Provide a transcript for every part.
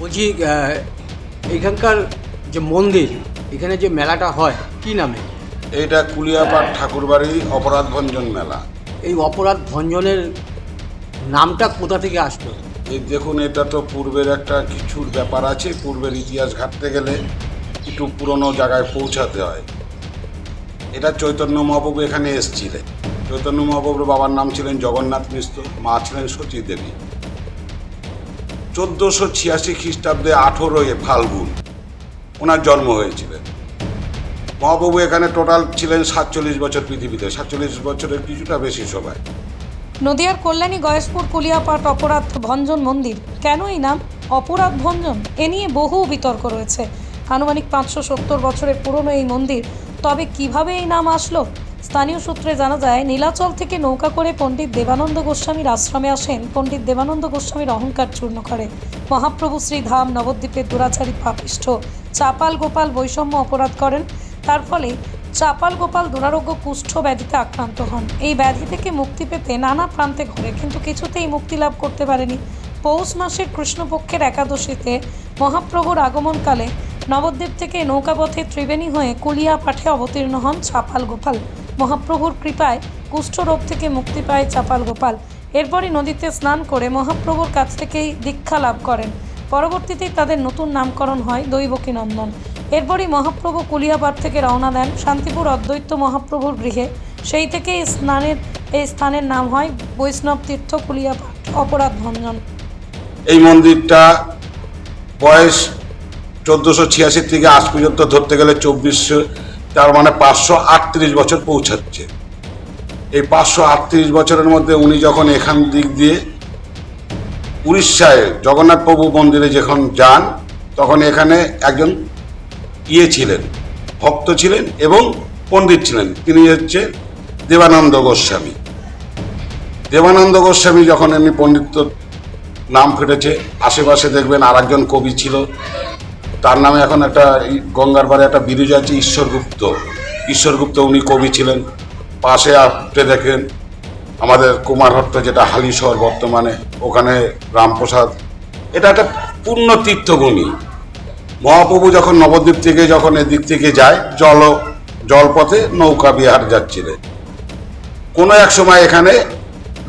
বলছি এখানকার যে মন্দির এখানে যে মেলাটা হয় কি নামে? এটা কুলিয়াপাট ঠাকুরবাড়ি অপরাধ ভঞ্জন মেলা। এই অপরাধ ভঞ্জনের নামটা কোথা থেকে আসলো? এই দেখুন এটা তো পূর্বের একটা কিছুর ব্যাপার আছে পূর্বের ইতিহাস ঘাটতে গেলে একটু পুরনো জায়গায় পৌঁছাতে হয়। এটা চৈতন্য মহাপ্রভু এখানে এসেছিলেন। চৈতন্য মহাপ্রভুর বাবার নাম ছিলেন জগন্নাথ মিশ্র মা ছিলেন সতী দেবী চোদ্দোশো ছিয়াশি খ্রিস্টাব্দে আঠেরোই ফাল্গুন। ওনার জন্ম হয়েছিলেন। মহাপ্রভু এখানে টোটাল ছিলেন সাতচল্লিশ বছর পৃথিবীতে। সাতচল্লিশ বছরের কিছুটা বেশি সময়। নদিয়ার কল্যাণী, গয়েশপুর, কুলিয়াপাট, অপরাধ ভঞ্জন মন্দির, কেন এই নাম? অপরাধ ভঞ্জন, এ নিয়ে বহু বিতর্ক রয়েছে। আনুমানিক পাঁচশো সত্তর বছরের পুরনো এই মন্দির, তবে কীভাবে এই নাম আসলো? স্থানীয় সূত্রে জানা যায়, নীলাচল থেকে নৌকা করে পণ্ডিত দেবানন্দ গোস্বামীর আশ্রমে আসেন পণ্ডিত দেবানন্দ গোস্বামীর অহংকার চূর্ণ করে। মহাপ্রভু শ্রীধাম নবদ্বীপের দুরাচারী পাপিষ্ঠ। চাপাল গোপাল বৈষম্য অপরাধ করেন। তার ফলে চাপাল গোপাল দুরারোগ্য কুষ্ঠ ব্যাধিতে আক্রান্ত হন। এই ব্যাধি থেকে মুক্তি পেতে নানা প্রান্তে ঘোরে, কিন্তু কিছুতেই মুক্তি লাভ করতে পারেনি। পৌষ মাসের কৃষ্ণপক্ষের একাদশীতে মহাপ্রভুর আগমনকালে নবদ্বীপ থেকে নৌকাপথে ত্রিবেণী হয়ে কুলিয়া পাঠে অবতীর্ণ হন চাপাল গোপাল। মহাপ্রভুর কৃপায় কুষ্ঠরোগ থেকে মুক্তি পায় চাপাল গোপাল। এরপরই নদীতে স্নান করে মহাপ্রভুর কাছ থেকেই দীক্ষা লাভ করেন। পরবর্তীতে তাদের নতুন নামকরণ হয় দৈবকী নন্দন। এরপরই মহাপ্রভু কুলিয়াপাট থেকে রওনা দেন শান্তিপুর অদ্বৈত মহাপ্রভুর গৃহে। সেই থেকে স্নানের, এই স্থানের নাম হয় বৈষ্ণব তীর্থ কুলিয়াপাট অপরাধ ভঞ্জন। এই মন্দিরটা বয়স চোদ্দোশো ছিয়াশি থেকে আজ পর্যন্ত ধরতে গেলে চব্বিশশো তার মানে পাঁচশো আটত্রিশ বছর পৌঁছাচ্ছে। এই পাঁচশো আটত্রিশ বছরের মধ্যে উনি যখন এখান দিক দিয়ে উড়িষ্যায় জগন্নাথ প্রভু মন্দিরে যখন যান, তখন এখানে একজন ইয়ে ছিলেন, ভক্ত ছিলেন এবং পণ্ডিত ছিলেন। তিনি হচ্ছে দেবানন্দ গোস্বামী। দেবানন্দ গোস্বামী যখন এমনি পণ্ডিত্য নাম ফেটেছে, আশেপাশে দেখবেন আর একজন কবি ছিল তার নামে এখন একটা গঙ্গার পাড়ে একটা বিরুজ আছে ঈশ্বরগুপ্ত। ঈশ্বরগুপ্ত উনি কবি ছিলেন। পাশে আপনি দেখেন আমাদের কুমারহট্ট যেটা হালিশহর বর্তমানে, ওখানে রামপ্রসাদ। এটা একটা পূর্ণ তীর্থভূমি। মহাপ্রভু যখন নবদ্বীপ থেকে যখন এদিক থেকে যায়, জল, জলপথে নৌকা বিহার যাচ্ছিলেন। কোনো এক সময় এখানে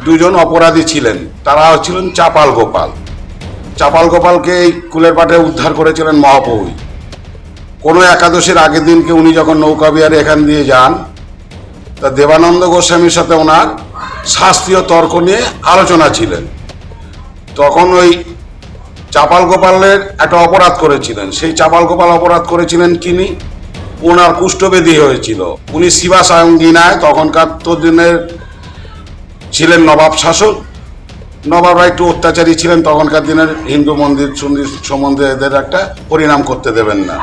দুজন অপরাধী ছিলেন। তারা ছিলেন চাপাল গোপাল। চাপাল গোপালকে এই কুলের পাটে উদ্ধার করেছিলেন মহাপ্রভুই কোনো একাদশীর আগের দিনকে উনি যখন নৌকা বিহারে এখান দিয়ে যান, তা দেবানন্দ গোস্বামীর সাথে ওনার শাস্ত্রীয় তর্ক নিয়ে আলোচনা ছিলেন। তখন ওই চাপাল গোপালের একটা অপরাধ করেছিলেন। সেই চাপাল গোপাল অপরাধ করেছিলেন কিনি? ওনার কুষ্ঠবেদী হয়েছিল। উনি শিবা সায়ঙ্গিনায় তখনকার তো দিনের ছিলেন নবাব শাসক। নবাবরা একটু অত্যাচারী ছিলেন তখনকার দিনের হিন্দু মন্দির সন্দির সম্বন্ধে এদের একটা পরিণাম করতে দেবেন না।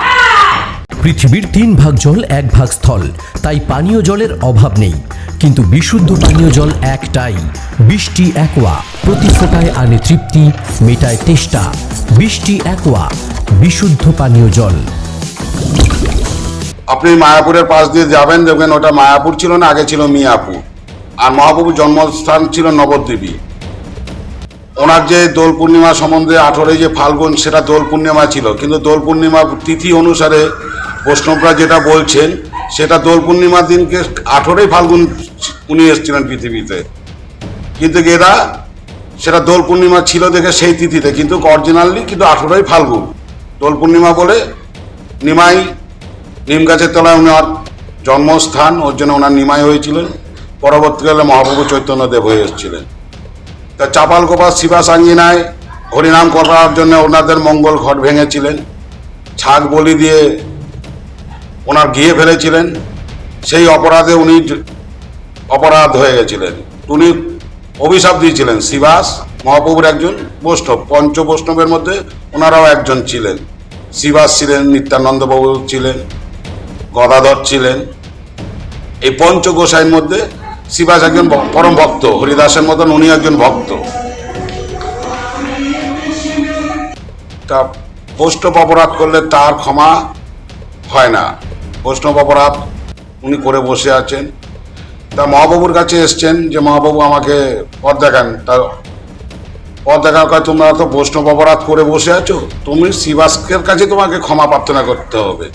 পৃথিবীর তিন ভাগ জল এক ভাগ স্থল। তাই পানীয় জলের অভাব নেই। কিন্তু বিশুদ্ধ পানীয় জল একটাই বৃষ্টি একোয়া। প্রতি ফোটায় আনে তৃপ্তি মেটায় তেষ্টা। বৃষ্টি একোয়া বিশুদ্ধ পানীয় জল। আপনি মায়াপুরের পাশ দিয়ে যাবেন দেখবেন ওটা মায়াপুর ছিল না আগে ছিল মিয়াপুর। আর মহাপ্রভুর জন্মস্থান ছিল নবদ্বীপী ওনার যে দোল পূর্ণিমা সম্বন্ধে আঠেরোই যে ফাল্গুন, সেটা দোল পূর্ণিমা ছিল। কিন্তু দোল পূর্ণিমা তিথি অনুসারে বৈষ্ণবরা যেটা বলছেন, সেটা দোল পূর্ণিমার দিনকে আঠেরোই ফাল্গুন উনি এসেছিলেন পৃথিবীতে। কিন্তু এরা, সেটা দোল পূর্ণিমা ছিল দেখে সেই তিথিতে, কিন্তু অরিজিনালি কিন্তু আঠেরোই ফাল্গুন। দোল পূর্ণিমা বলে নিমাই, নিম গাছের তলায় ওনার জন্মস্থান, ওর জন্য ওনার নিমাই হয়েছিলেন। পরবর্তীকালে মহাপ্রভু চৈতন্যদেব হয়ে এসেছিলেন। তা চাপাল গোপাল শিবা হরিনাম করার জন্য ওনাদের মঙ্গল ঘট ভেঙেছিলেন। ছাগ বলি দিয়ে ওনার গিয়ে ফেলেছিলেন। সেই অপরাধে উনি অপরাধ হয়ে গেছিলেন। উনি অভিশাপ দিয়েছিলেন শিবাস, মহাপ্রভুর একজন বৈষ্ণব পঞ্চ বৈষ্ণবের মধ্যে ওনারাও একজন ছিলেন। শিবাস ছিলেন নিত্যানন্দ বাবু ছিলেন, গদাধর ছিলেন। এই পঞ্চ গোসাইয়ের মধ্যে শিবাস একজন পরম ভক্ত, হরিদাসের মতন উনি একজন ভক্ত। তা বৈষ্ণব অপরাধ করলে তার ক্ষমা হয় না। বৈষ্ণব অপরাধ উনি করে বসে আছেন। তা মহাবাবুর কাছে এসছেন যে, মহাবাবু আমাকে পথ দেখান। তা পর দেখা হয় তোমরা তো বৈষ্ণব অপরাধ করে বসে আছো। তুমি শিবাসকের কাছে তোমাকে ক্ষমা প্রার্থনা করতে হবে।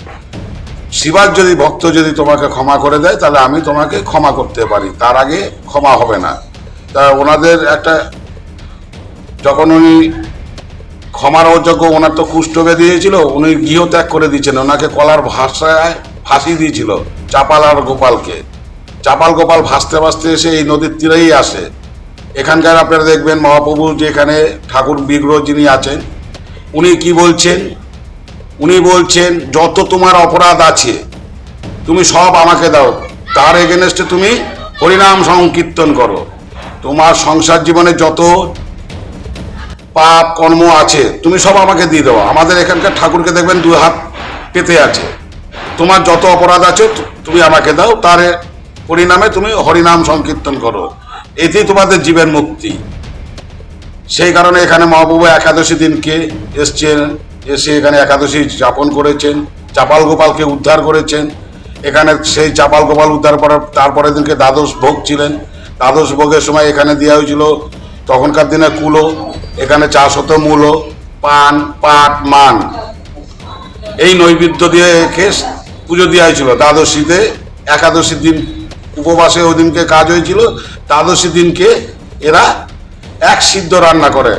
শিবাস যদি ভক্ত যদি তোমাকে ক্ষমা করে দেয়, তাহলে আমি তোমাকে ক্ষমা করতে পারি। তার আগে ক্ষমা হবে না। তা ওনাদের একটা, যখন উনি ক্ষমার অযোগ্য, ওনার তো কুষ্ঠ বেঁধিয়েছিল উনি গৃহত্যাগ করে দিয়েছেন। ওনাকে কলার ভাষায় ফাঁসি দিয়েছিল, চাপাল আর গোপালকে। চাপাল গোপাল ভাসতে ভাসতে এসে এই নদীর তীরেই আসে। এখানকার আপনারা দেখবেন মহাপ্রভু যে এখানে ঠাকুর বিগ্রহ যিনি আছেন, উনি কি বলছেন? উনি বলছেন, যত তোমার অপরাধ আছে, তুমি সব আমাকে দাও। তার এগেনস্টে তুমি হরিনাম সংকীর্তন করো। তোমার সংসার জীবনে যত পাপ কর্ম আছে, তুমি সব আমাকে দিয়ে দেবো আমাদের এখানকার ঠাকুরকে দেখবেন দুই হাত পেতে আছে। তোমার যত অপরাধ আছে তুমি আমাকে দাও। তার পরিণামে তুমি হরিনাম সংকীর্তন করো। এতেই তোমাদের জীবন মুক্তি। সেই কারণে এখানে মহাপ্রভু একাদশী দিনকে এসছেন এসে এখানে একাদশী যাপন করেছেন, চাপাল গোপালকে উদ্ধার করেছেন। এখানে সেই চাপাল গোপাল উদ্ধার করার তারপরের দিনকে দ্বাদশ ভোগ ছিলেন। দ্বাদশ ভোগের সময় এখানে দেওয়া হয়েছিল, তখনকার দিনে কুলো, এখানে চাষ হতো মূলো, পান, পাট, মান। এই নৈবেদ্য দিয়ে একে পুজো দেওয়া হয়েছিল। দ্বাদশীতে একাদশী দিন উপবাসে ওই দিনকে কাজ হয়েছিল। দ্বাদশী দিনকে এরা এক সিদ্ধ রান্না করে।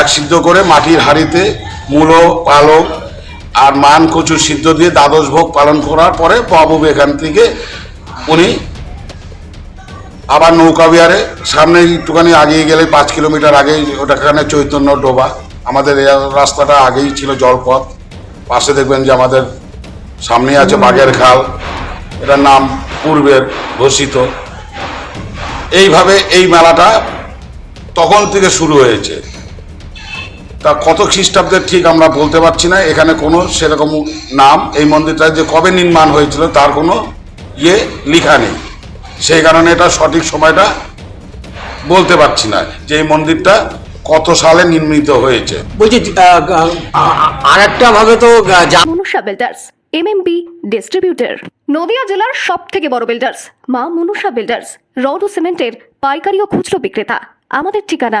এক সিদ্ধ করে মাটির হাঁড়িতে মূলো পালক আর মান কচু সিদ্ধ দিয়ে দ্বাদশ ভোগ পালন করার পরে বাবু এখান থেকে উনি আবার নৌকা বিহারে, সামনে একটুখানি আগিয়ে গেলে পাঁচ কিলোমিটার আগেই ওটাখানে চৈতন্য ডোবা। আমাদের রাস্তাটা আগেই ছিল জলপথ। পাশে দেখবেন যে আমাদের সামনে আছে বাগের খাল। এটার নাম পূর্বের ঘোষিত। এইভাবে এই মেলাটা তখন থেকে শুরু হয়েছে। তা কত খ্রিস্টাব্দের ঠিক আমরা বলতে পারছি না। এখানে কোনো সেরকম নাম এই মন্দিরটা যে কবে নির্মাণ হয়েছিল তার কোনো ইয়ে লেখা নেই। সেই কারণে এটা সঠিক সময়টা বলতে পারছি না যে এই মন্দিরটা কত সালে নির্মিত হয়েছে। বলছি আর একটা ভাবে তো Manusha builders MMB distributor Nadia জেলার সব থেকে বড় বিল্ডার্স মা মনুষা বিল্ডার্স রড ও সিমেন্টের পাইকারি ও খুচরো বিক্রেতা। আমাদের ঠিকানা